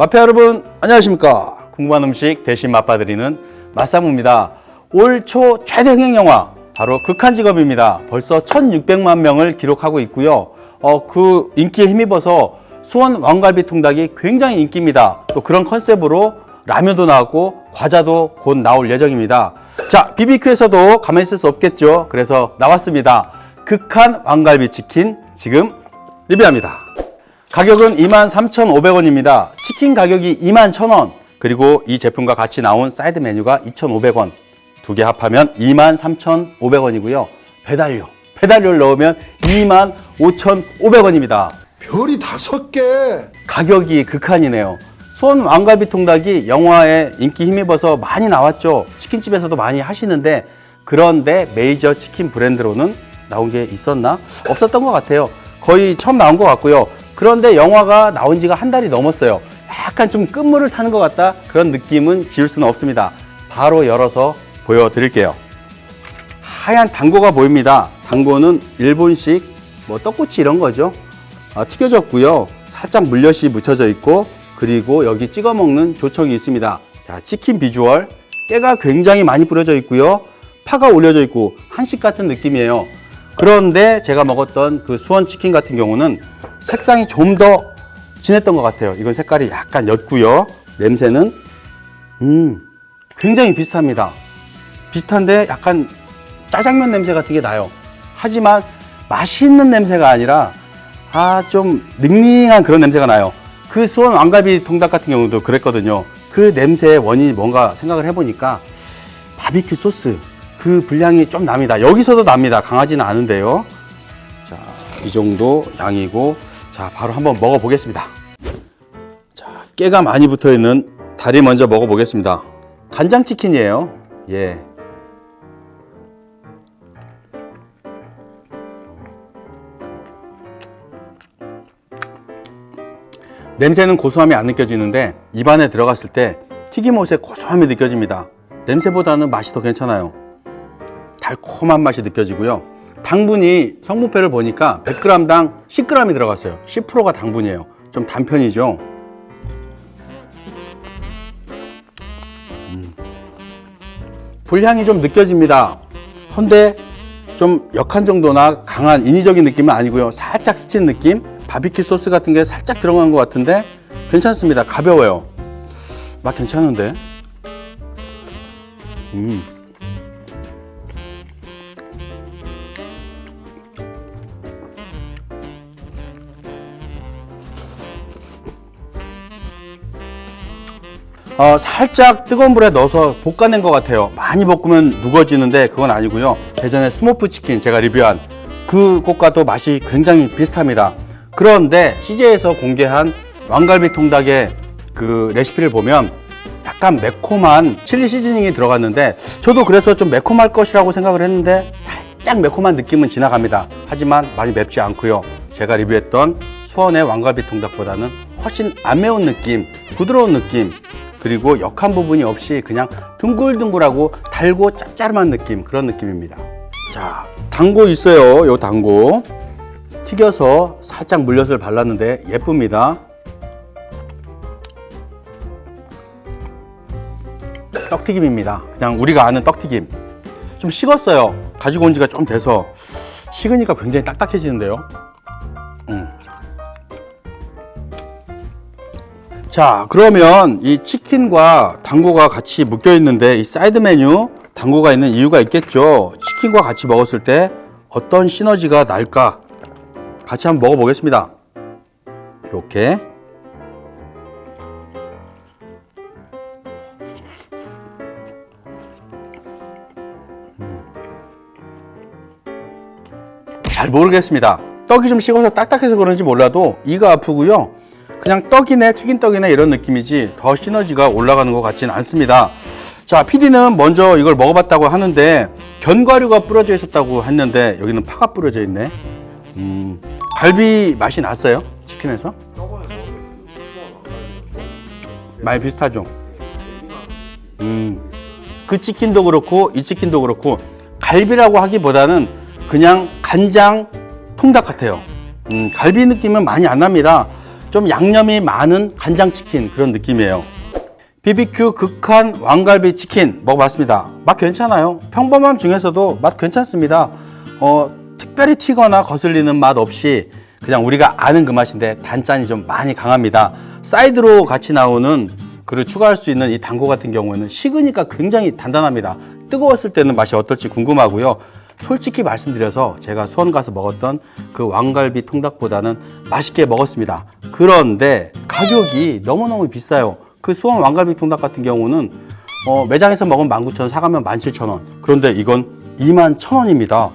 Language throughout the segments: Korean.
마페 여러분 안녕하십니까? 궁금한 음식 대신 맛봐드리는 맛사무입니다. 올 초 최대 흥행 영화 바로 극한 직업입니다. 벌써 1600만 명을 기록하고 있고요. 어, 그 인기에 힘입어서 수원 왕갈비 통닭이 굉장히 인기입니다. 또 그런 컨셉으로 라면도 나왔고 과자도 곧 나올 예정입니다. 자 BBQ에서도 가만히 있을 수 없겠죠? 그래서 나왔습니다. 극한 왕갈비 치킨 지금 리뷰합니다 가격은 23,500원입니다. 치킨 가격이 21,000원. 그리고 이 제품과 같이 나온 사이드 메뉴가 2,500원. 두 개 합하면 23,500원이고요. 배달료. 배달료를 넣으면 25,500원입니다. 별이 다섯 개. 가격이 극한이네요. 수원 왕갈비 통닭이 영화에 인기 힘입어서 많이 나왔죠. 치킨집에서도 많이 하시는데 그런데 메이저 치킨 브랜드로는 나온 게 있었나? 없었던 것 같아요. 거의 처음 나온 것 같고요. 그런데 영화가 나온 지가 한 달이 넘었어요. 약간 좀 끝물을 타는 것 같다? 그런 느낌은 지울 수는 없습니다. 바로 열어서 보여드릴게요. 하얀 단고가 보입니다. 단고는 일본식 뭐 떡꼬치 이런 거죠. 아, 튀겨졌고요. 살짝 물엿이 묻혀져 있고 그리고 여기 찍어 먹는 조청이 있습니다. 자, 치킨 비주얼 깨가 굉장히 많이 뿌려져 있고요. 파가 올려져 있고 한식 같은 느낌이에요. 그런데 제가 먹었던 그 수원 치킨 같은 경우는 색상이 좀 더 진했던 것 같아요. 이건 색깔이 약간 옅고요. 냄새는 음 굉장히 비슷합니다. 비슷한데 약간 짜장면 냄새 같은 게 나요. 하지만 맛있는 냄새가 아니라 아 좀 닝닝한 그런 냄새가 나요. 그 수원 왕갈비 통닭 같은 경우도 그랬거든요. 그 냄새의 원인이 뭔가 생각을 해보니까 바비큐 소스 그 분량이 좀 납니다. 여기서도 납니다. 강하지는 않은데요. 자, 이 정도 양이고 자, 바로 한번 먹어보겠습니다. 자, 깨가 많이 붙어 있는 다리 먼저 먹어보겠습니다. 간장 치킨이에요. 예. 냄새는 고소함이 안 느껴지는데 입안에 들어갔을 때 튀김옷의 고소함이 느껴집니다. 냄새보다는 맛이 더 괜찮아요. 달콤한 맛이 느껴지고요. 당분이 성분표를 보니까 100g당 10g이 들어갔어요. 10%가 당분이에요. 좀 단편이죠. 음. 불향이 좀 느껴집니다. 헌데 좀 역한 정도나 강한 인위적인 느낌은 아니고요. 살짝 스친 느낌? 바비큐 소스 같은 게 살짝 들어간 것 같은데 괜찮습니다. 가벼워요. 맛 괜찮은데? 음. 어, 살짝 뜨거운 물에 넣어서 볶아낸 것 같아요. 많이 볶으면 누거지는데 그건 아니고요. 예전에 스모프 치킨 제가 리뷰한 그 곳과도 맛이 굉장히 비슷합니다. 그런데 CJ에서 공개한 왕갈비 통닭의 그 레시피를 보면 약간 매콤한 칠리 시즈닝이 들어갔는데 저도 그래서 좀 매콤할 것이라고 생각을 했는데 살짝 매콤한 느낌은 지나갑니다. 하지만 많이 맵지 않고요. 제가 리뷰했던 수원의 왕갈비 통닭보다는 훨씬 안 매운 느낌, 부드러운 느낌, 그리고 역한 부분이 없이 그냥 둥글둥글하고 달고 짭짤한 느낌 그런 느낌입니다. 자, 당고 있어요. 요 당고 튀겨서 살짝 물엿을 발랐는데 예쁩니다. 떡튀김입니다. 그냥 우리가 아는 떡튀김. 좀 식었어요. 가지고 온 지가 좀 돼서 식으니까 굉장히 딱딱해지는데요. 자, 그러면 이 치킨과 당고가 같이 묶여 있는데 이 사이드 메뉴 당고가 있는 이유가 있겠죠. 치킨과 같이 먹었을 때 어떤 시너지가 날까? 같이 한번 먹어 보겠습니다. 이렇게. 잘 모르겠습니다. 떡이 좀 식어서 딱딱해서 그런지 몰라도 이가 아프고요. 그냥 떡이네 튀긴 떡이네 이런 느낌이지 더 시너지가 올라가는 것 같지는 않습니다. 자, PD는 먼저 이걸 먹어봤다고 하는데 견과류가 뿌려져 있었다고 했는데 여기는 파가 뿌려져 있네. 음, 갈비 맛이 났어요? 치킨에서? 많이 비슷하죠. 음, 그 치킨도 그렇고 이 치킨도 그렇고 갈비라고 하기보다는 그냥 간장 통닭 같아요. 음, 갈비 느낌은 많이 안 납니다. 좀 양념이 많은 간장치킨 그런 느낌이에요. BBQ 극한 왕갈비 치킨 먹어봤습니다. 맛 괜찮아요. 평범함 중에서도 맛 괜찮습니다. 어, 특별히 튀거나 거슬리는 맛 없이 그냥 우리가 아는 그 맛인데 단짠이 좀 많이 강합니다. 사이드로 같이 나오는 그를 추가할 수 있는 이 단고 같은 경우에는 식으니까 굉장히 단단합니다. 뜨거웠을 때는 맛이 어떨지 궁금하고요. 솔직히 말씀드려서 제가 수원 가서 먹었던 그 왕갈비 통닭보다는 맛있게 먹었습니다. 그런데 가격이 너무너무 비싸요. 그 수원 왕갈비 통닭 같은 경우는 어, 매장에서 먹으면 19,000원, 사가면 17,000원. 그런데 이건 21,000원입니다.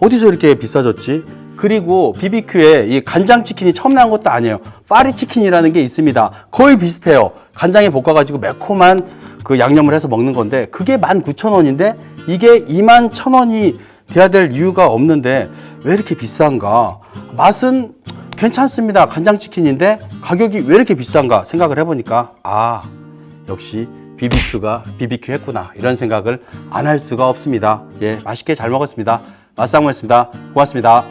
어디서 이렇게 비싸졌지? 그리고 BBQ에 이 간장 치킨이 처음 나온 것도 아니에요. 파리 치킨이라는 게 있습니다. 거의 비슷해요. 간장에 볶아가지고 매콤한 그 양념을 해서 먹는 건데 그게 19,000원인데 이게 21,000원이 돼야 될 이유가 없는데 왜 이렇게 비싼가? 맛은 괜찮습니다. 간장 치킨인데 가격이 왜 이렇게 비싼가 생각을 해보니까 아 역시 BBQ가 BBQ 했구나 이런 생각을 안 할 수가 없습니다. 예, 맛있게 잘 먹었습니다. 맛상무였습니다. 고맙습니다.